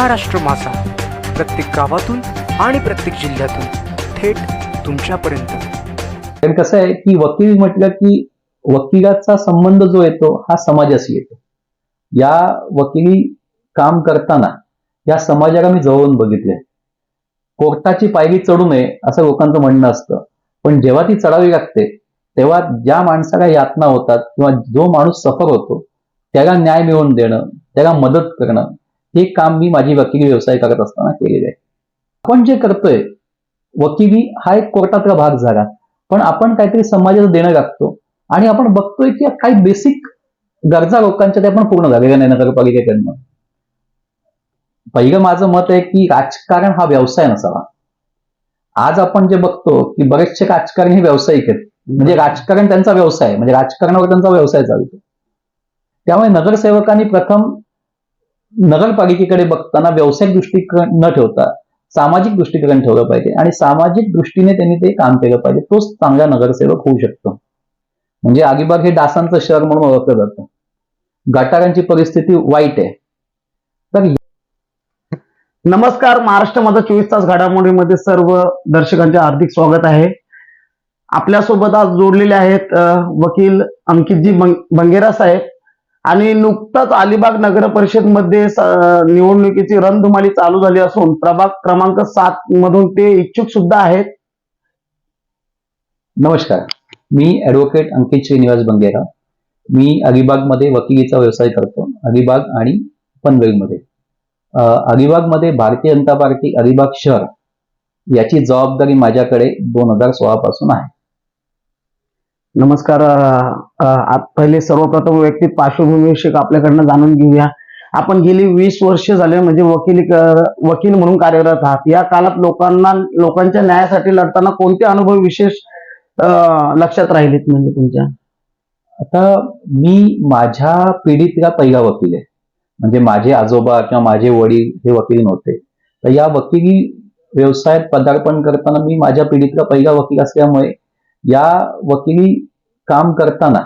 महाराष्ट्र मासा प्रत्येक गावातून आणि प्रत्येक जिल्ह्यातून थेट तुमच्यापर्यंत. कारण कसं आहे की वकील म्हटलं की वकिलाचा संबंध जो येतो हा समाजाशी येतो. या वकिली काम करताना या समाजाला मी जवळून बघितले कोर्टाची पायरी चढू नये असं लोकांचं म्हणणं असतं. पण जेव्हा ती चढावी लागते तेव्हा ज्या माणसाला यातना होतात किंवा जो माणूस सफर होतो त्याला न्याय मिळवून देणं त्याला मदत करणं हे काम मी माझी वकिली व्यवसाय करत असताना केलेलं आहे. आपण जे करतोय वकिली हा एक कोर्टातला भाग झाला. पण आपण काहीतरी समाजाचं देणं लागतो आणि आपण बघतोय की काही बेसिक गरजा लोकांच्या त्या पण पूर्ण झालेल्या नाही नगरपालिकेकडनं. पहिलं माझं मत आहे की राजकारण हा व्यवसाय नसावा. आज आपण जे बघतो की बरेचसे राजकारणी हे व्यावसायिक आहेत. म्हणजे राजकारण त्यांचा व्यवसाय म्हणजे राजकारणावर त्यांचा व्यवसाय चालतो. त्यामुळे नगरसेवकांनी प्रथम नगरपालिकेकडे बघताना व्यावसायिक दृष्टिकोन न ठेवता सामाजिक दृष्टिकोन ठेवलं पाहिजे आणि सामाजिक दृष्टीने त्यांनी ते काम केलं पाहिजे. तोच चांगला नगरसेवक होऊ शकतो. म्हणजे अलिबाग हे डासांचं शहर म्हणून ओळखलं जातं. गटारांची परिस्थिती वाईट आहे. तर नमस्कार. महाराष्ट्र माझा चोवीस तास घडामोडीमध्ये सर्व दर्शकांचे हार्दिक स्वागत आहे. आपल्यासोबत आज जोडलेले आहेत वकील अंकितजी बंगेरा साहेब. आणि नुकताच अलिबाग नगर परिषदमध्ये निवडणुकीची रणधुमाळी चालू झाली असून प्रभाग क्रमांक सात मधून ते इच्छुक सुद्धा आहेत. नमस्कार. मी ऍडव्होकेट अंकित श्रीनिवास बंगेरा. मी अलिबागमध्ये वकिलीचा व्यवसाय करतो. अलिबाग आणि पनवेलमध्ये. अलिबागमध्ये भारतीय जनता पार्टी अलिबाग शहर याची जबाबदारी माझ्याकडे दोन हजार सोळा पासून आहे. नमस्कार पहिले सर्वप्रथम वैयक्तिक पार्श्वभूमीविषयी आपल्याकडनं जाणून घेऊया. आपण गेली वीस वर्ष झाले म्हणजे वकिली वकील म्हणून कार्यरत आहात. या काळात लोकांना लोकांच्या न्यायासाठी लढताना कोणते अनुभव विशेष लक्षात राहिलेत म्हणजे तुमच्या? आता मी माझ्या पिढीतला पहिला वकील आहे. म्हणजे माझे आजोबा किंवा माझे वडील हे वकील नव्हते. तर या वकिली व्यवसायात पदार्पण करताना मी माझ्या पिढीतला पहिला वकील असल्यामुळे या वकिली काम करताना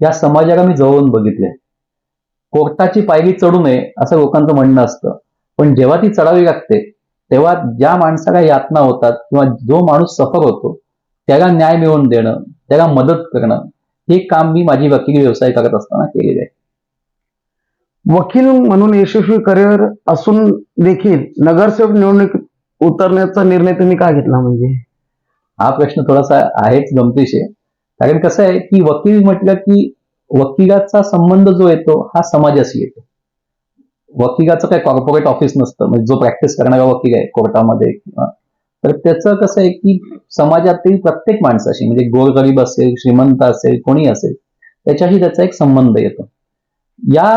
या समाजाला मी जवळून बघितले कोर्टाची पायरी चढू नये असं लोकांचं म्हणणं असतं. पण जेव्हा ती चढावी लागते तेव्हा ज्या माणसाला यातना होतात किंवा जो माणूस सफर होतो त्याला न्याय मिळवून देणं त्याला मदत करणं हे काम मी माझी वकिली व्यवसाय करत असताना केलेले आहे. वकील म्हणून यशस्वी करिअर असून देखील नगरसेवक निवडणुकीत उतरण्याचा निर्णय तुम्ही का घेतला म्हणजे? हा प्रश्न थोडासा आहेच गमतीशीर. कारण कसं आहे की वकील म्हटलं की वकिलाचा संबंध जो येतो हा समाजाशी येतो. वकिलाचं काही कॉर्पोरेट ऑफिस नसतं म्हणजे जो प्रॅक्टिस करणारा वकील आहे कोर्टामध्ये किंवा तर त्याचं कसं आहे की समाजातील प्रत्येक माणसाशी म्हणजे गोरगरीब असेल श्रीमंत असेल कोणी असेल त्याच्याशी त्याचा एक संबंध येतो. या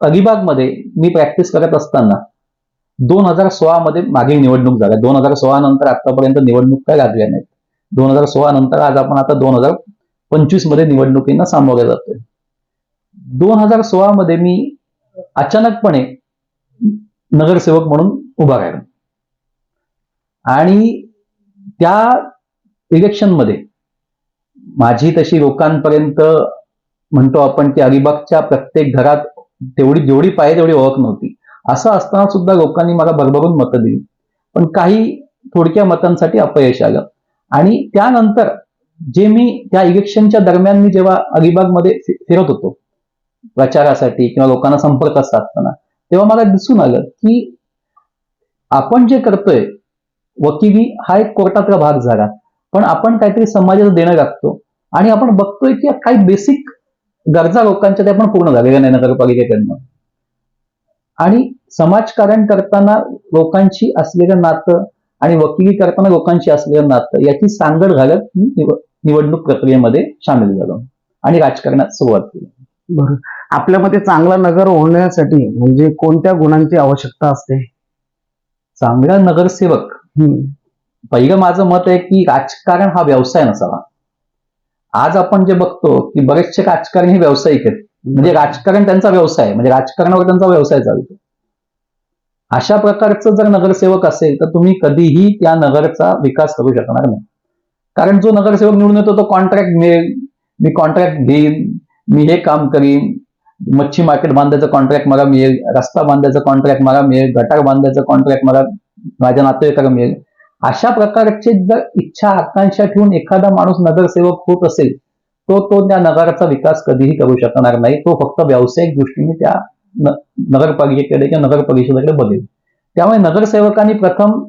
अलिबागमध्ये मी प्रॅक्टिस करत असताना दोन हजार सोळा मध्ये मागील निवडणूक झाल्या. दोन हजार सोळा नंतर आतापर्यंत निवडणूक काय लागल्या नाहीत. दोन हजार सोळा नंतर आज आपण आता दोन हजार पंचवीसमध्ये निवडणुकींना सामोरे जातोय. दोन हजार सोळा मध्ये मी अचानकपणे नगरसेवक म्हणून उभा राहिलो. आणि त्या इलेक्शनमध्ये माझी तशी लोकांपर्यंत म्हणतो आपण की अलिबागच्या प्रत्येक घरात तेवढी जेवढी पाहिजे तेवढी ओळख नव्हती. असं असताना सुद्धा लोकांनी मला भरभरून मतं दिली. पण काही थोडक्या मतांसाठी अपयश आलं. आणि त्यानंतर जे मी त्या इलेक्शनच्या दरम्यान मी जेव्हा अलिबागमध्ये फिरत होतो प्रचारासाठी किंवा लोकांना संपर्क साधताना तेव्हा मला दिसून आलं की आपण जे करतोय वकिली हा एक कोर्टातला भाग झाला. पण आपण काहीतरी समाजाला देणं लागतो. आणि आपण बघतोय की काही बेसिक गरजा लोकांच्या त्या पण पूर्ण झालेल्या नाही नगरपालिकेकडनं. आणि समाजकारण करताना लोकांशी असलेलं नातं आणि वकिली करताना लोकांशी असलेलं नातं याची सांगड घालत मी निव- निवडणूक प्रक्रियेमध्ये सामील झालो. आणि राजकारणात सुरुवात केली. बरं. आपल्यामध्ये चांगला नगर होण्यासाठी म्हणजे कोणत्या गुणांची आवश्यकता असते? चांगला नगरसेवक. पहिलं माझं मत आहे की राजकारण हा व्यवसाय नसावा. आज आपण जे बघतो की बरेचसे राजकारणी हे व्यावसायिक आहेत. म्हणजे राजकारण त्यांचा व्यवसाय आहे. म्हणजे राजकारणावर त्यांचा व्यवसाय चालतो. अशा प्रकारचं जर नगरसेवक असेल तर तुम्ही कधीही त्या नगरचा विकास करू शकणार नाही. कारण जो नगरसेवक निवडून येतो तो कॉन्ट्रॅक्ट मिळेल. मी कॉन्ट्रॅक्ट घेईन मी हे काम करीन. मच्छी मार्केट बांधायचं कॉन्ट्रॅक्ट मला मिळेल रस्ता बांधायचं कॉन्ट्रॅक्ट मला मिळेल गटार बांधायचं कॉन्ट्रॅक्ट मला माझ्या नातेवाईकाला मिळेल. अशा प्रकारचे जर इच्छा आकांक्षा ठेवून एखादा माणूस नगरसेवक होत असेल तो तो त्या नगराचा विकास कधीही करू शकणार नाही. तो फक्त व्यावसायिक दृष्टीने त्या नगरपालिकेकडे किंवा नगर परिषदेकडे बघेल त्यामुळे नगरसेवकांनी प्रथम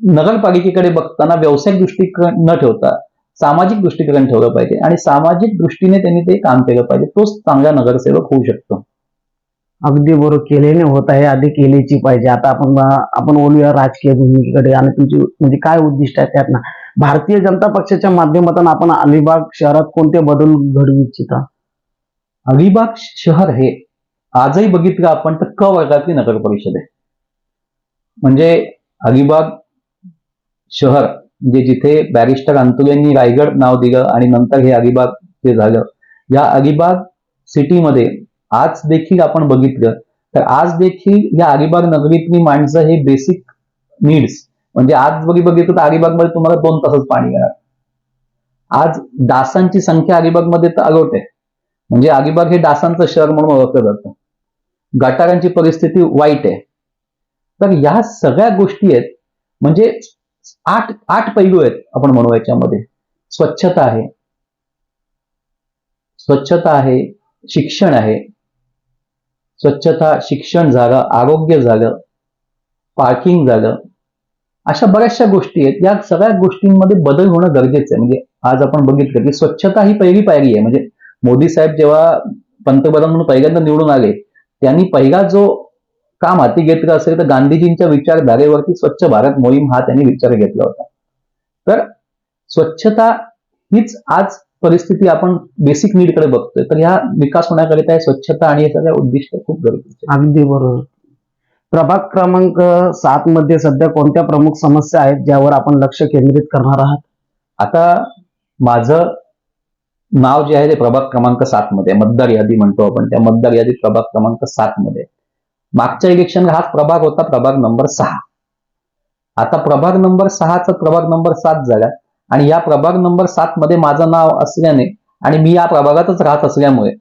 नगरपालिकेकडे बघताना व्यावसायिक दृष्टिकोन न ठेवता सामाजिक दृष्टिकोन ठेवलं पाहिजे आणि सामाजिक दृष्टीने त्यांनी ते काम केलं पाहिजे. तोच चांगला नगरसेवक होऊ शकतो. अगदी बरोबर केल्याने होत आहे आधी केलीची पाहिजे. आता आपण आपण बोलूया राजकीय भूमिकेकडे आणि तुमची म्हणजे काय उद्दिष्ट आहे त्यात ना भारतीय जनता पक्षाच्या माध्यमातून आपण अलिबाग शहरात कोणते बदल घडवू इच्छिता? अलिबाग शहर हे आजही बघितलं आपण तर क वर्गातली नगर परिषद आहे. म्हणजे अलिबाग शहर म्हणजे जिथे बॅरिस्टर अंतुलेंनी रायगड नाव दिलं आणि नंतर हे अलिबाग जे झालं या अलिबाग सिटीमध्ये आज देखील आपण बघितलं तर आज देखील या अलिबाग नगरीतली माणसं हे बेसिक नीड्स म्हणजे आज जरी बघितलं तर अलिबागमध्ये तुम्हाला दोन तासच पाणी येणार आज डासांची संख्या अलिबागमध्ये तर अलोट आहे. म्हणजे अलिबाग हे डासांचं शहर म्हणून ओळखलं जातं. गटारांची परिस्थिती वाईट आहे. तर ह्या सगळ्या गोष्टी आहेत म्हणजे आठ आठ पैलू आहेत आपण म्हणू याच्यामध्ये. स्वच्छता आहे. स्वच्छता आहे शिक्षण आहे. स्वच्छता शिक्षण झालं आरोग्य झालं पार्किंग झालं अशा बऱ्याचशा गोष्टी आहेत. या सगळ्या गोष्टींमध्ये बदल होणं गरजेचं आहे. म्हणजे आज आपण बघितलं की स्वच्छता ही पहिली पायरी आहे. म्हणजे मोदी साहेब जेव्हा पंतप्रधान म्हणून पहिल्यांदा निवडून आले त्यांनी पहिला जो काम हाती घेतलं असेल तर गांधीजींच्या विचारधारेवरती स्वच्छ भारत मोहीम हा त्यांनी विचार घेतला होता. तर स्वच्छता हीच आज परिस्थिती आपण बेसिक नीडकडे बघतोय. तर ह्या विकास होण्याकरिता स्वच्छता आणि हे सगळ्या उद्दिष्ट खूप गरजेचे. अगदी बरोबर. प्रभाग क्रमांक सात मध्ये सध्या कोणत्या प्रमुख समस्या आहेत ज्यावर आपण लक्ष केंद्रित करणार आहात? आता माझं नाव जे आहे ते प्रभाग क्रमांक सात मध्ये मतदार यादी म्हणतो आपण त्या मतदार यादीत प्रभाग क्रमांक सात मध्ये. मागच्या इलेक्शन हाच प्रभाग होता प्रभाग नंबर सहा. आता प्रभाग नंबर सहाचा प्रभाग नंबर सात झाला आणि या प्रभाग नंबर सात मध्ये माझं नाव असल्याने आणि मी या प्रभागातच राहत असल्यामुळे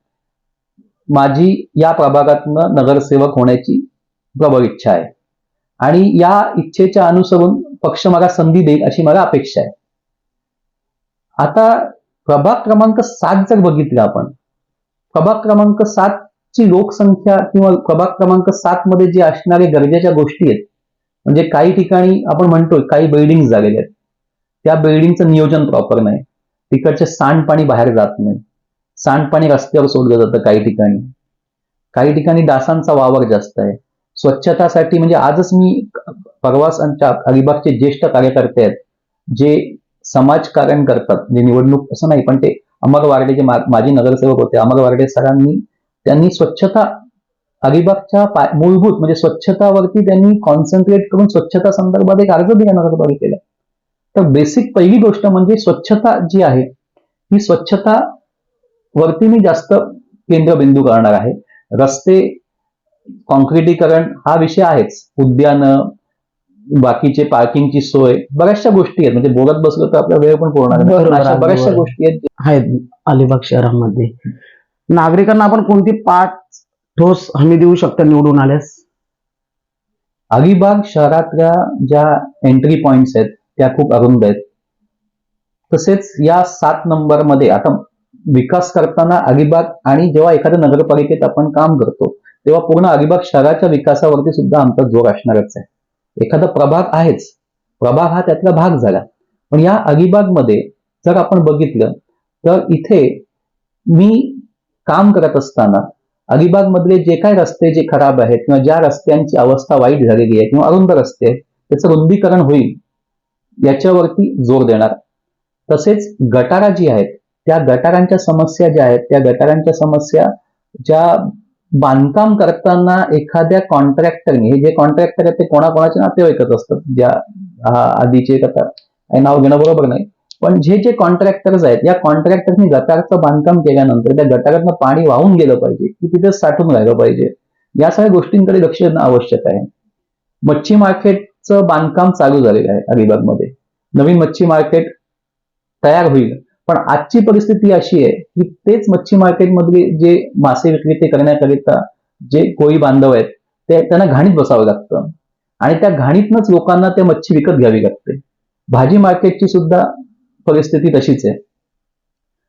माझी या प्रभागातनं नगरसेवक होण्याची प्रबळ इच्छा आहे. आणि या इच्छेच्या अनुसरून पक्ष मला संधी देईल अशी मला अपेक्षा आहे. आता प्रभाग क्रमांक सात जर बघितलं आपण प्रभाग क्रमांक सात ची लोकसंख्या किंवा प्रभाग क्रमांक सात मध्ये जे असणारे गरजेच्या गोष्टी आहेत म्हणजे काही ठिकाणी आपण म्हणतोय काही बिल्डिंग झालेल्या आहेत. त्या बिल्डिंगचं नियोजन प्रॉपर नाही. तिकडचे सांडपाणी बाहेर जात नाही. सांडपाणी रस्त्यावर सोडलं जातं काही ठिकाणी. काही ठिकाणी डासांचा वावर जास्त आहे. स्वच्छतासाठी म्हणजे आजच मी परवास आमच्या अलिबागचे ज्येष्ठ कार्यकर्ते आहेत जे समाजकारण करतात. म्हणजे निवडणूक असं नाही पण ते अमर वारडे जे माजी नगरसेवक होते अमर वारडे सरांनी त्यांनी स्वच्छता अलिबागच्या मूलभूत म्हणजे स्वच्छतावरती त्यांनी कॉन्सन्ट्रेट करून स्वच्छता संदर्भात एक अर्ज दिला नगरपालिकेला. तर बेसिक पहिली गोष्ट म्हणजे स्वच्छता जी आहे ही स्वच्छता वरती मी जास्त केंद्रबिंदू करणार आहे. रस्ते कॉन्क्रिटीकरण हा विषय आहेच. उद्यानं बाकीचे पार्किंगची सोय बऱ्याचशा गोष्टी आहेत. म्हणजे बोलत बसलो तर आपला वेळ पण बऱ्याचशा. गोष्टी आहेत. अलिबाग शहरामध्ये. नागरिकांना आपण कोणती पाच ठोस हमी देऊ शकता निवडून आल्यास? अलिबाग शहरातल्या ज्या एंट्री पॉइंट्स आहेत त्या खूप अरुंद आहेत. तसेच या सात नंबरमध्ये आता विकास करताना अलिबाग आणि जेव्हा एखाद्या नगरपालिकेत आपण काम करतो तेव्हा पूर्ण अलिबाग शहराच्या विकासावरती सुद्धा आमचा जोर असणारच आहे. एखादा प्रभाग आहेच. प्रभाग हा त्यातला भाग झाला. पण या अलिबागमध्ये जर आपण बघितलं तर इथे मी काम करत असताना अलिबाग मधले जे काय रस्ते जे खराब आहेत किंवा ज्या रस्त्यांची अवस्था वाईट झालेली आहे किंवा अरुंद रस्ते आहेत त्याचं रुंदीकरण होईल याच्यावरती जोर देणार. तसेच गटारा जी आहेत त्या गटारांच्या समस्या ज्या आहेत त्या गटारांच्या समस्या ज्या बांधकाम करताना एखाद्या कॉन्ट्रॅक्टरने हे जे कॉन्ट्रॅक्टर आहेत ते कोणाकोणाचे नातेवाईकच असतात? ज्या आधीचे कथा नाव घेणं बरोबर नाही. पण जे जे कॉन्ट्रॅक्टर्स आहेत या कॉन्ट्रॅक्टरनी गटारचं बांधकाम केल्यानंतर त्या गटारातनं पाणी वाहून गेलं पाहिजे की तिथे साठून राहिलं पाहिजे. या सगळ्या गोष्टींकडे लक्ष देणं आवश्यक आहे. मच्छी मार्केटचं बांधकाम चालू झालेलं आहे अलिबागमध्ये. नवीन मच्छी मार्केट तयार होईल. पण आजची परिस्थिती अशी आहे की तेच मच्छी मार्केटमधले जे मासे विक्रेते करण्याकरिता जे कोळी बांधव आहेत ते त्यांना घाणीत बसावं लागतं. आणि त्या घाणीतनच लोकांना ते मच्छी विकत घ्यावी लागते. भाजी मार्केटची सुद्धा परिस्थिती तशीच आहे.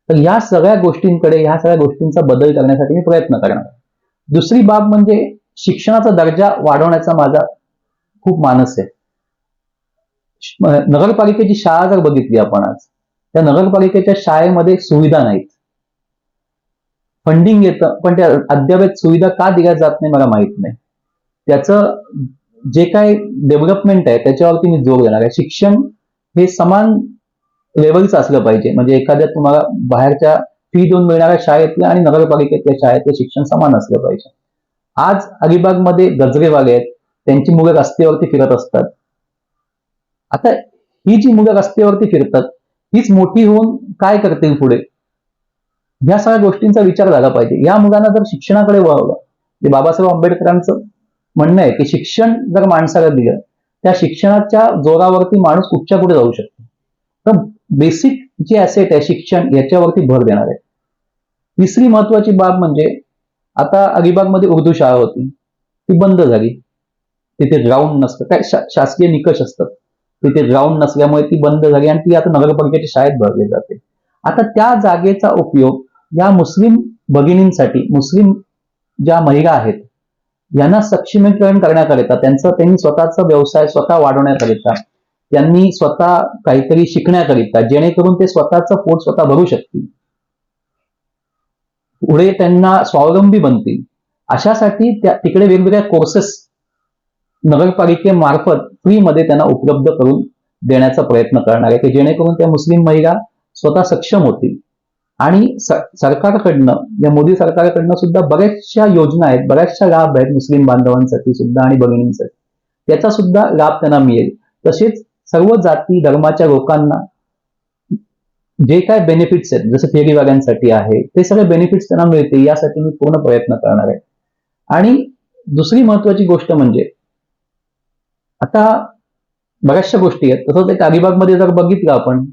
तर या सगळ्या गोष्टींकडे या सगळ्या गोष्टींचा बदल करण्यासाठी मी प्रयत्न करणार दुसरी बाब म्हणजे शिक्षणाचा दर्जा वाढवण्याचा माझा खूप मानस आहे. नगरपालिकेची शाळा जर बघितली आपण आज त्या नगरपालिकेच्या शाळेमध्ये सुविधा नाहीत. फंडिंग येतं पण त्या अद्यावत सुविधा का दिल्या जात नाही मला माहीत नाही. त्याचं जे काय डेव्हलपमेंट आहे त्याच्यावरती मी जोर देणार आहे. शिक्षण हे समान लेवलचं असलं पाहिजे. म्हणजे एखाद्या तुम्हाला बाहेरच्या फी देऊन मिळणाऱ्या शाळेतल्या आणि नगरपालिकेतल्या शाळेतलं शिक्षण समान असलं पाहिजे. आज अलिबागमध्ये गजरेवाले आहेत त्यांची मुलं रस्त्यावरती फिरत असतात. आता ही जी मुलं रस्त्यावरती फिरतात हीच मोठी होऊन काय करतील पुढे? या सगळ्या गोष्टींचा विचार झाला पाहिजे. या मुलांना जर शिक्षणाकडे वळवलं जे बाबासाहेब आंबेडकरांचं म्हणणं आहे की शिक्षण जर माणसाला दिलं त्या शिक्षणाच्या जोरावरती माणूस कुठच्या कुठे जाऊ शकतो. तर बेसिक जे ऍसेट आहे शिक्षण याच्यावरती भर देणार आहे. तिसरी महत्वाची बाब म्हणजे आता अलिबागमध्ये उर्दू शाळा होती. ती बंद झाली. तिथे ग्राउंड नसतं. काय शा- शासकीय निकष असतात. तिथे ग्राउंड नसल्यामुळे ती बंद झाली आणि ती आता नगरपालिकेच्या शाळेत भरली जाते. आता त्या जागेचा उपयोग या मुस्लिम भगिनींसाठी मुस्लिम ज्या महिला आहेत यांना सक्षमीकरण करण्याकरिता त्यांचा त्यांनी स्वतःचा व्यवसाय स्वतः वाढवण्याकरिता त्यांनी स्वतः काहीतरी शिकण्याकरिता जेणेकरून ते स्वतःचं पोट स्वतः भरू शकतील. पुढे त्यांना स्वावलंबी बनतील. अशासाठी त्या तिकडे वेगवेगळ्या कोर्सेस नगरपालिकेमार्फत फ्रीमध्ये त्यांना उपलब्ध करून देण्याचा प्रयत्न करणार आहे की जेणेकरून त्या मुस्लिम महिला स्वतः सक्षम होतील. आणि सरकारकडनं या मोदी सरकारकडनं सुद्धा बऱ्याचशा योजना आहेत बऱ्याचशा लाभ आहेत मुस्लिम बांधवांसाठी सुद्धा आणि भगिनींसाठी. त्याचा सुद्धा लाभ त्यांना मिळेल. तसेच सर्व जाती धर्माच्या लोकांना जे काय बेनिफिट्स आहेत जसं फेरीवाल्यांसाठी आहे ते सगळे बेनिफिट्स त्यांना मिळतील यासाठी मी पूर्ण प्रयत्न करणार आहे. आणि दुसरी महत्वाची गोष्ट म्हणजे आता बऱ्याचशा गोष्टी आहेत. तसंच एक अलिबागमध्ये जर बघितलं आपण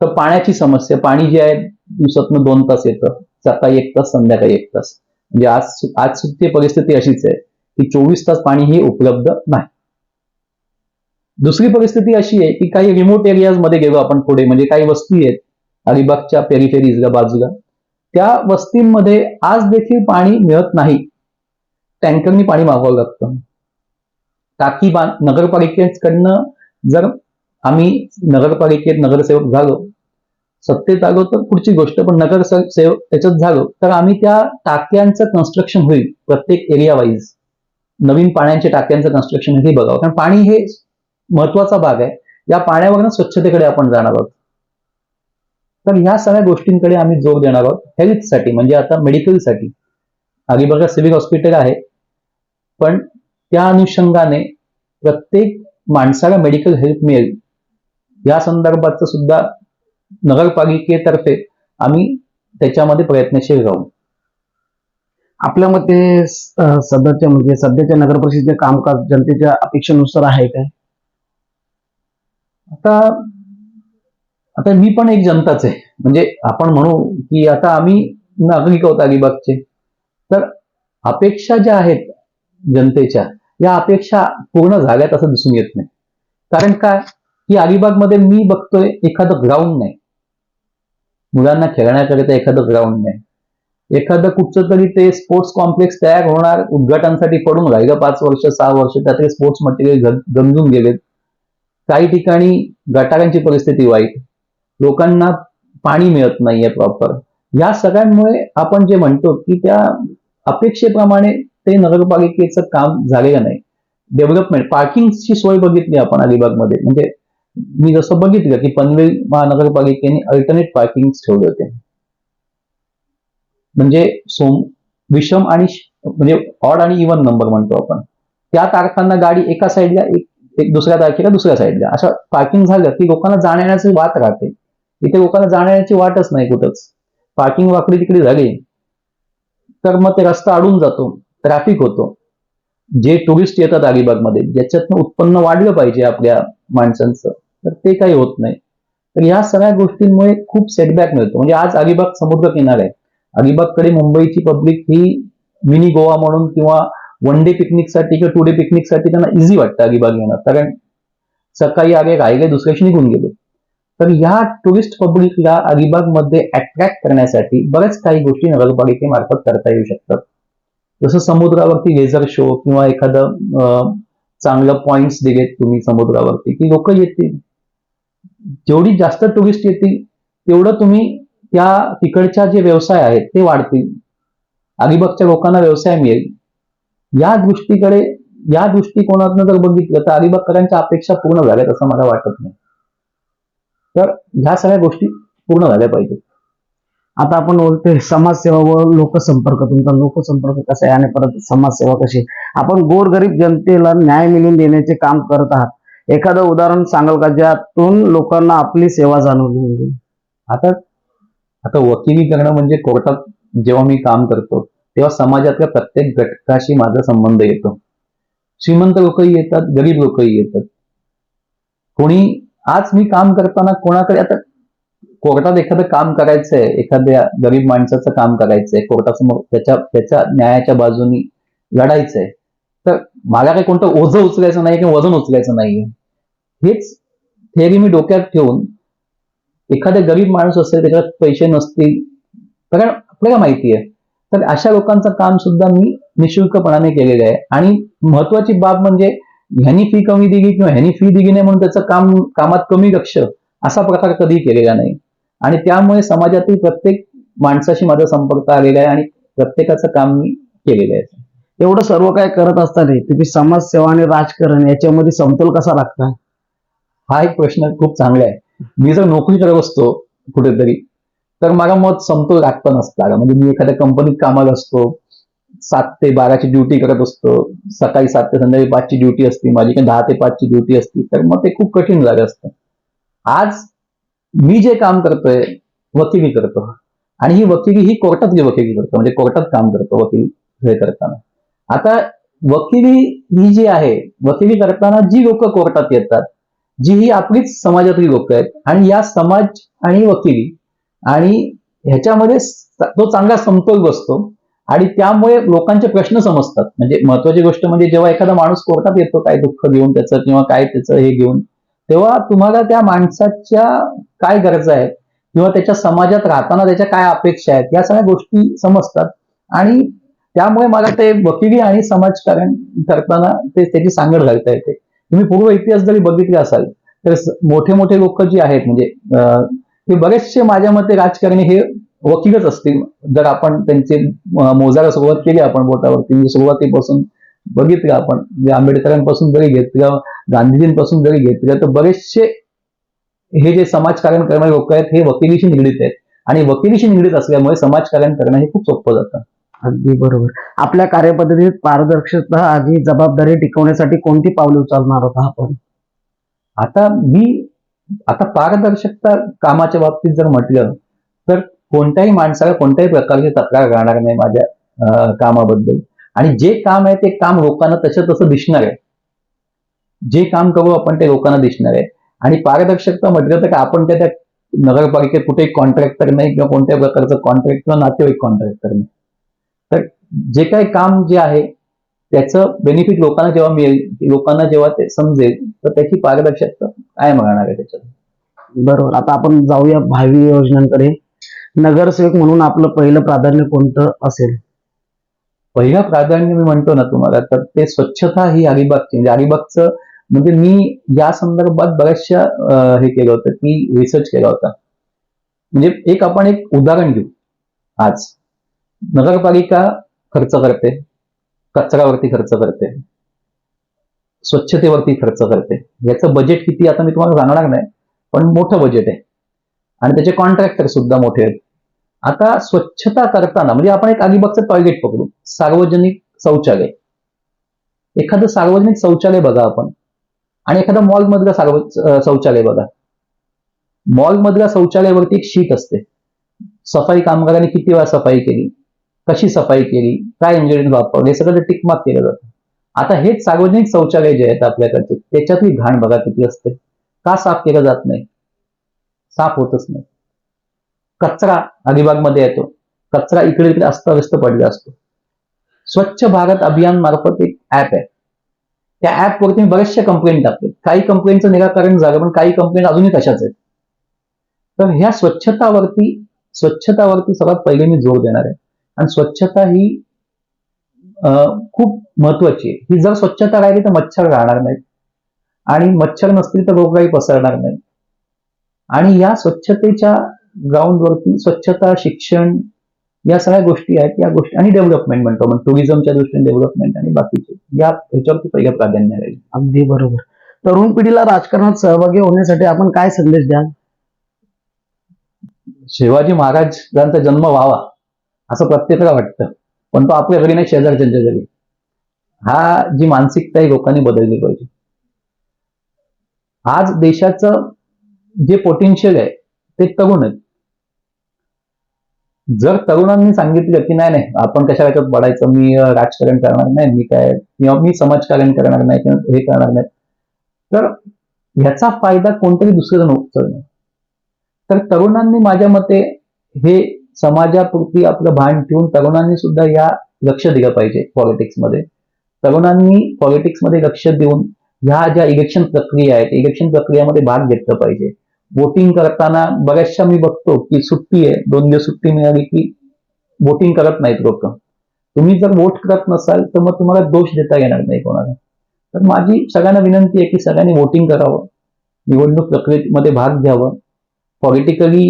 तर पाण्याची समस्या पाणी जे आहे दिवसातनं दोन तास येतं. सकाळी एक तास संध्याकाळी एक तास. म्हणजे आज आज सुद्धा परिस्थिती अशीच आहे की चोवीस तास पाणी हे उपलब्ध नाही. दुसरी परिस्थिती अशी आहे की काही रिमोट एरियाजमध्ये गेलो आपण पुढे म्हणजे काही वस्ती आहेत अलिबागच्या पेरिफेरीजला बाजूला. त्या वस्तींमध्ये आज देखील पाणी मिळत नाही. टँकरनी पाणी मागवावं लागतं. टाकी बांध नगरपालिकेकडनं जर आम्ही नगरपालिकेत नगरसेवक झालो सत्तेत आलो तर पुढची गोष्ट पण नगरसेवक त्याच्यात झालो तर आम्ही त्या टाक्यांचं कन्स्ट्रक्शन होईल प्रत्येक एरिया वाईज नवीन पाण्याच्या टाक्यांचं कन्स्ट्रक्शन हे बघावं. कारण पाणी हे महत्त्वाचा भाग आहे. या पाण्यावरनं स्वच्छतेकडे आपण जाणार आहोत. तर ह्या सगळ्या गोष्टींकडे आम्ही जोर देणार आहोत. हेल्थसाठी म्हणजे आता मेडिकलसाठी अलिबागला सिव्हिल हॉस्पिटल आहे. पण त्या अनुषंगाने प्रत्येक माणसाला मेडिकल हेल्प मिळेल. या संदर्भाचं सुद्धा नगरपालिकेतर्फे आम्ही त्याच्यामध्ये प्रयत्नशील राहू. आपल्या मते सध्याच्या म्हणजे सध्याच्या नगर परिषदेचे कामकाज जनतेच्या अपेक्षेनुसार आहे काय? आता आता मी पण एक जनताच आहे. म्हणजे आपण म्हणू की आता आम्ही नागरिक आहोत अलिबागचे. तर अपेक्षा ज्या आहेत जनतेच्या या अपेक्षा पूर्ण झाल्यात असं दिसून येत नाही. कारण काय? की अलिबागमध्ये मी बघतोय एखादं ग्राउंड नाही. मुलांना खेळण्याकरिता एखादं ग्राउंड नाही. एखादं कुठचं तरी ते स्पोर्ट्स कॉम्प्लेक्स तयार होणार उद्घाटनासाठी पडून राहिलं पाच वर्ष सहा वर्ष त्यातले स्पोर्ट्स मटेरियल गंजून गेलेत. काही ठिकाणी गटारांची परिस्थिती वाईट. लोकांना पाणी मिळत नाहीये प्रॉपर या सगळ्यांमुळे आपण जे म्हणतो की त्या अपेक्षेप्रमाणे ते नगरपालिकेचं काम झालेलं नाही. डेव्हलपमेंट पार्किंगची सोय बघितली आपण अलिबागमध्ये. म्हणजे मी जसं बघितलं की पनवेल महानगरपालिकेने अल्टरनेट पार्किंग ठेवले होते. म्हणजे सोम विषम आणि म्हणजे ऑड आणि इवन नंबर म्हणतो आपण. त्या तारखांना गाडी एका साईडला एक एक दुसऱ्या तारखेला दुसऱ्या साईडला असं पार्किंग झालं की लोकांना जाण्याची वाट राहते. इथे लोकांना जाण्याची वाटच नाही कुठंच. पार्किंग वाकडी तिकडे झाली. तर मग ते रस्ता अडून जातो. ट्रॅफिक होतो. जे टुरिस्ट येतात अलिबागमध्ये ज्याच्यातनं उत्पन्न वाढलं पाहिजे आपल्या माणसांचं तर ते काही होत नाही. तर या सगळ्या गोष्टींमुळे खूप सेटबॅक मिळतो. म्हणजे आज अलिबाग समुद्र किनारा आहे अलिबागकडे मुंबईची पब्लिक ही मिनी गोवा म्हणून किंवा वन डे पिकनिकसाठी किंवा टू डे पिकनिकसाठी त्यांना इझी वाटतं अलिबाग येणं. कारण सकाळी आगे गायगे दुसऱ्याशी निघून गेले. तर या टुरिस्ट पब्लिकला अलिबागमध्ये अट्रॅक्ट करण्यासाठी बऱ्याच काही गोष्टी नगरपालिकेमार्फत करता येऊ शकतात. जसं समुद्रावरती लेझर शो किंवा एखादं चांगलं पॉइंट्स दिलेत तुम्ही समुद्रावरती की लोक येतील. जेवढी जास्त टुरिस्ट येतील तेवढं तुम्ही त्या तिकडच्या जे व्यवसाय आहेत ते वाढतील. अलिबागच्या लोकांना व्यवसाय मिळेल. या दृष्टीकडे या दृष्टिकोनातनं जर बघितलं तर अलिबागकरांच्या अपेक्षा पूर्ण झाल्यात असं मला वाटत नाही. तर ह्या सगळ्या गोष्टी पूर्ण झाल्या पाहिजेत. आता आपण बोलतोय समाजसेवा व लोकसंपर्क तुमचा लोकसंपर्क कसा आहे आणि परत समाजसेवा कशी आहे? आपण गोरगरीब जनतेला न्याय मिळवून देण्याचे काम करत आहात. एखादं उदाहरण सांगाल का ज्यातून लोकांना आपली सेवा जाणवली म्हणजे? आता आता वकिली करणं म्हणजे कोर्टात जेव्हा मी काम करतो तेव्हा समाजातल्या प्रत्येक घटकाशी माझा संबंध येतो. श्रीमंत लोकही येतात गरीब लोकही येतात. कोणी आज मी काम करताना कोणाकडे आता कोर्टात एखादं काम करायचंय एखाद्या गरीब माणसाचं काम करायचंय कोर्टासमोर त्याच्या त्याच्या न्यायाच्या बाजूनी लढायचंय तर मला काही कोणतं ओझं उचलायचं नाही किंवा वजन उचलायचं नाहीये. हेच थेअरी मी डोक्यात ठेवून एखादा गरीब माणूस असेल त्याच्यात पैसे नसतील कारण आपल्याला माहिती आहे तर अशा लोकांचं काम सुद्धा मी निशुल्कपणाने केलेलं आहे. आणि महत्वाची बाब म्हणजे ह्यानी फी कमी दिली किंवा ह्यानी फी दिली नाही म्हणून त्याचं काम कामात कमी लक्ष असा प्रकार कधी केलेला नाही. आणि त्यामुळे समाजातील प्रत्येक माणसाशी माझा संपर्क आलेला आहे आणि प्रत्येकाचं काम मी केलेलं आहे. एवढं सर्व काय करत असताना तुम्ही समाजसेवा आणि राजकारण याच्यामध्ये समतोल कसा राखता? हा एक प्रश्न खूप चांगला आहे. मी जर नोकरी करत असतो कुठेतरी तर माझा मत समतोल राखता नसता. म्हणजे मी एखाद्या कंपनीत कामाला असतो सात ते बाराची ड्युटी करत असतो सकाळी सात ते संध्याकाळी पाचची ड्युटी असती माझी काही दहा ते पाचची ड्युटी असती तर मग ते खूप कठीण झालं असतं. आज मी जे काम करतोय वकिली करतो. आणि ही वकिली ही कोर्टातली वकिली करतो म्हणजे कोर्टात काम करतो वकील हे करताना. आता वकिली ही जी आहे वकिली करताना जी लोक कोर्टात येतात जी ही आपलीच समाजातली लोक आहेत आणि या समाज आणि वकिली आणि ह्याच्यामध्ये तो चांगला समतोल बसतो आणि त्यामुळे लोकांचे प्रश्न समजतात. म्हणजे महत्वाची गोष्ट म्हणजे जेव्हा एखादा माणूस कोर्टात येतो काय दुःख घेऊन त्याचं किंवा काय त्याचं हे घेऊन तेव्हा तुम्हाला त्या माणसाच्या काय गरजा आहेत किंवा त्याच्या समाजात राहताना त्याच्या काय अपेक्षा आहेत? या सगळ्या गोष्टी समजतात. आणि त्यामुळे मला ते वकिली आणि समाजकारण करताना ते त्याची सांगड घालता येते. तुम्ही पूर्व इतिहास जरी बघितले असाल तर मोठे मोठे लोक जे आहेत म्हणजे ते बरेचसे माझ्या मते राजकारणी हे वकीलच असतील. जर आपण त्यांचे मोजायला सुरुवात केली आपण बोटावरती म्हणजे सुरुवातीपासून बघितलं आपण? म्हणजे आंबेडकरांपासून जरी घेतलं गांधीजींपासून जरी घेतलं तर बरेचसे हे जे समाजकारण करणारे लोक आहेत हे वकिलीशी निगडीत आहेत. आणि वकिलीशी निगडीत असल्यामुळे समाजकारण करणं हे खूप सोपं जातं. अगदी बरोबर. आपल्या कार्यपद्धतीत पारदर्शकता आणि जबाबदारी टिकवण्यासाठी कोणती पावले उचलणार होता आपण? आता मी आता पारदर्शकता कामाच्या बाबतीत जर म्हटलं तर कोणत्याही माणसाला कोणत्याही प्रकारची तक्रार राहणार नाही माझ्या कामाबद्दल. आणि जे काम आहे ते काम लोकांना तसं तसं दिसणार आहे. जे काम करू आपण ते लोकांना दिसणार आहे. आणि पारदर्शकता म्हटलं तर आपण त्या त्या नगरपालिकेत कुठेही कॉन्ट्रॅक्टर नाही किंवा कोणत्याही प्रकारचं कॉन्ट्रॅक्ट किंवा नातेवाईक कॉन्ट्रॅक्टर नाही. तर जे काही काम जे आहे त्याचं बेनिफिट लोकांना जेव्हा मिळेल लोकांना जेव्हा ते समजेल तर त्याची पारदर्शकता कायम राहणार आहे त्याच्यात. बरोबर. आता आपण जाऊया भावी योजनांकडे. नगरसेवक म्हणून आपलं पहिलं प्राधान्य कोणतं असेल? पहिलं प्राधान्य मी म्हणतो ना तुम्हाला तर ते स्वच्छता ही अलिबागची म्हणजे अलिबागचं म्हणजे मी या संदर्भात बऱ्याचशा हे केलं होतं की रिसर्च केला होता. म्हणजे एक आपण एक उदाहरण घेऊ. आज नगरपालिका खर्च करते कचऱ्यावरती खर्च करते स्वच्छतेवरती खर्च करते. याचं बजेट किती आता मी तुम्हाला सांगणार नाही पण मोठं बजेट आहे. आणि त्याचे कॉन्ट्रॅक्टर सुद्धा मोठे आहेत. आता स्वच्छता करताना म्हणजे आपण एक अलिबागचं टॉयलेट पकडू सार्वजनिक शौचालय. एखादं सार्वजनिक शौचालय बघा आपण. आणि एखादा मॉल मधलं सार्व शौचालय बघा. मॉल मधल्या शौचालयावरती एक शीट असते. सफाई कामगारांनी किती वेळा सफाई केली? कशी सफाई केली? काय इंग्रेडियंट वापरले? हे सगळं टिकमार्क केलं जातं. आता हेच सार्वजनिक शौचालय जे आहेत आपल्याकडचे त्याच्यातली घाण बघा किती असते. का साफ केलं जात नाही? साफ होतच नाही. कचरा अलिबागमध्ये येतो. कचरा इकडे तिकडे अस्ताव्यस्त पडला असतो. स्वच्छ भारत अभियान मार्फत एक ऍप आहे. त्या ऍपवरती मी बरेचशा कंप्लेंट टाकते. काही कंप्लेंटचं निराकरण झालं पण काही कंप्लेंट अजूनही तशाच आहेत. तर ह्या स्वच्छतावरती स्वच्छतावरती सर्वात पहिले मी जोर देणार आहे. आणि स्वच्छता ही अं, खूप महत्वाची आहे. ही जर स्वच्छता राहिली तर मच्छर राहणार नाहीत. आणि मच्छर नसतील तर रोगराई पसरणार नाही आणि या स्वच्छतेच्या ग्राउंडवरती स्वच्छता शिक्षण या सगळ्या गोष्टी आहेत. या गोष्टी आणि डेव्हलपमेंट म्हणतो आपण. टुरिझमच्या दृष्टीने डेव्हलपमेंट आणि बाकीचे. या ह्याच्यावरती पहिलं प्राधान्य राहील. अगदी बरोबर. तरुण पिढीला राजकारणात सहभागी होण्यासाठी आपण काय संदेश द्याल? शिवाजी महाराजांचा जन्म व्हावा असं प्रत्येकाला वाटतं. पण तो आपल्या घरी नाही शेजारच्या घरी. हा जी मानसिकता लोकांनी बदलली पाहिजे. आज देशाचं जे पोटेन्शियल आहे ते तरुण आहे जर तरुणांनी सांगितलं की नाही नाही आपण कशा याच्यात पडायचं मी राजकारण करणार नाही मी काय किंवा मी समाजकारण करणार नाही किंवा हे करणार नाही. तर ह्याचा फायदा कोणतरी दुसरं जण तर तरुणांनी माझ्या मते हे समाजापुरती आपलं भान ठेवून तरुणांनी सुद्धा या लक्ष दिलं पाहिजे पॉलिटिक्समध्ये तरुणांनी पॉलिटिक्समध्ये लक्ष देऊन ह्या ज्या इलेक्शन प्रक्रिया आहेत इलेक्शन प्रक्रियेमध्ये भाग घेतला पाहिजे. वोटिंग करताना बऱ्याचशा मी बघतो की सुट्टी आहे. दोन दिवस सुट्टी मिळाली की बोटिंग करत नाहीत लोक. तुम्ही जर वोट करत नसाल तर मग तुम्हाला दोष देता येणार नाही कोणाला. तर माझी सगळ्यांना विनंती आहे की सगळ्यांनी वोटिंग करावं. निवडणूक प्रक्रियेमध्ये भाग घ्यावं. पॉलिटिकली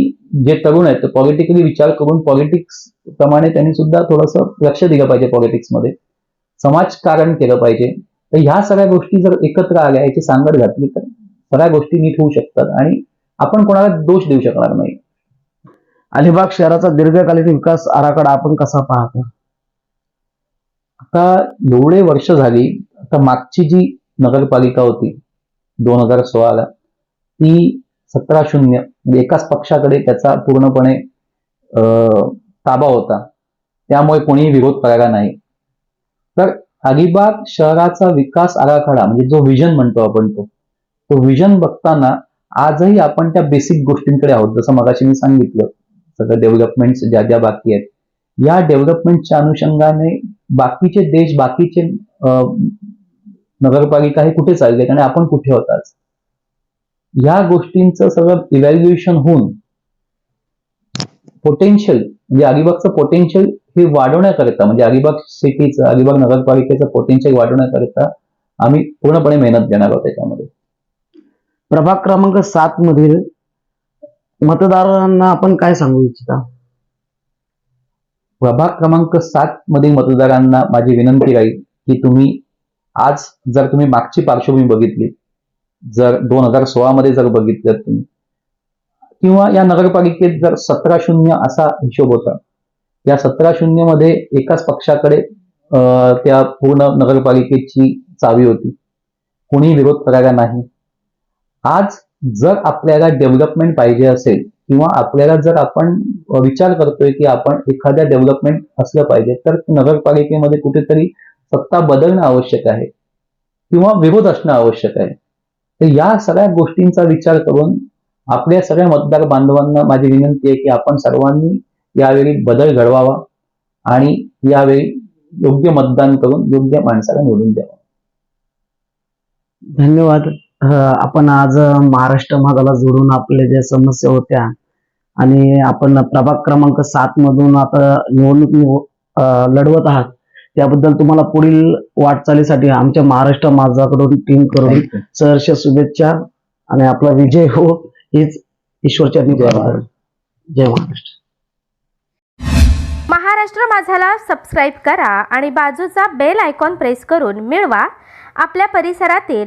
जे तरुण आहेत पॉलिटिकली विचार करून पॉलिटिक्स प्रमाणे त्यांनी सुद्धा थोडंसं लक्ष दिलं पाहिजे पॉलिटिक्समध्ये समाजकारण केलं पाहिजे. तर ह्या सगळ्या गोष्टी जर एकत्र आल्या याची सांगड घातली तर सगळ्या गोष्टी नीट होऊ शकतात आणि आपण कोणाला दोष देऊ शकणार नाही. अलिबाग शहराचा दीर्घकालीन विकास आराखडा आपण कसा पाहतो? आता एवढे वर्ष झाली आता मागची जी नगरपालिका होती दोन हजार सोळाला ती सतरा शून्य म्हणजे एकाच पक्षाकडे त्याचा पूर्णपणे अं, ताबा होता. त्यामुळे कोणीही विरोध करायला नाही. तर अलिबाग शहराचा विकास आराखडा म्हणजे जो विजन म्हणतो आपण तो तो विजन बघताना आजही आपण त्या बेसिक गोष्टींकडे आहोत. जसं मगाशी मी सांगितलं सगळं डेव्हलपमेंट ज्या ज्या बाकी आहेत. या डेव्हलपमेंटच्या अनुषंगाने बाकीचे देश बाकीचे नगरपालिका हे कुठे चालले आणि आपण कुठे होताच या गोष्टींचं सगळं इव्हॅल्युएशन होऊन पोटेन्शियल म्हणजे अलिबागचं पोटेन्शियल हे वाढवण्याकरिता म्हणजे अलिबाग सिटीचं अलिबाग नगरपालिकेचं पोटेन्शियल वाढवण्याकरिता आम्ही पूर्णपणे मेहनत घेणार आहोत त्याच्यामध्ये. प्रभाग क्रमांक सात मधील मतदारांना आपण काय सांगू इच्छिता? प्रभाग क्रमांक सात मधील मतदारांना माझी विनंती राहील की तुम्ही आज जर तुम्ही मागची पार्श्वभूमी बघितली जर दोन हजार सोळा मध्ये जर बघितलं तुम्ही किंवा या नगरपालिकेत जर सतरा शून्य असा हिशोब होता या सतरा शून्यमध्ये एकाच पक्षाकडे अं, त्या पूर्ण नगरपालिकेची चावी होती. कुणी विरोध करायला नाही. आज जर आपल्याला डेव्हलपमेंट पाहिजे असेल किंवा आपल्याला जर आपण विचार करतोय की आपण एखाद्या डेव्हलपमेंट असलं पाहिजे तर नगरपालिकेमध्ये कुठेतरी सत्ता बदलणं आवश्यक आहे किंवा विरोध असणं आवश्यक आहे. तर या सगळ्या गोष्टींचा विचार करून आपल्या सगळ्या मतदार बांधवांना माझी विनंती आहे की आपण सर्वांनी यावेळी बदल घडवावा आणि यावेळी योग्य मतदान करून योग्य माणसाला निवडून द्यावा. धन्यवाद. आपण आज महाराष्ट्र महागाला जोडून आपल्या ज्या समस्या होत्या आणि आपण प्रभाग क्रमांक सात मधून आता निवडणूक लढवत आहात त्याबद्दल तुम्हाला पुढील वाटचालीसाठी आमच्या महाराष्ट्र माझाकडून टीम करून सहर्ष शुभेच्छा आणि आपला विजय हो हीच ईश्वरच्या. जय महाराष्ट्र. महाराष्ट्र. माझाला सबस्क्राईब करा आणि बाजूचा बेल आयकॉन प्रेस करून मिळवा. आपल्या परिसरातील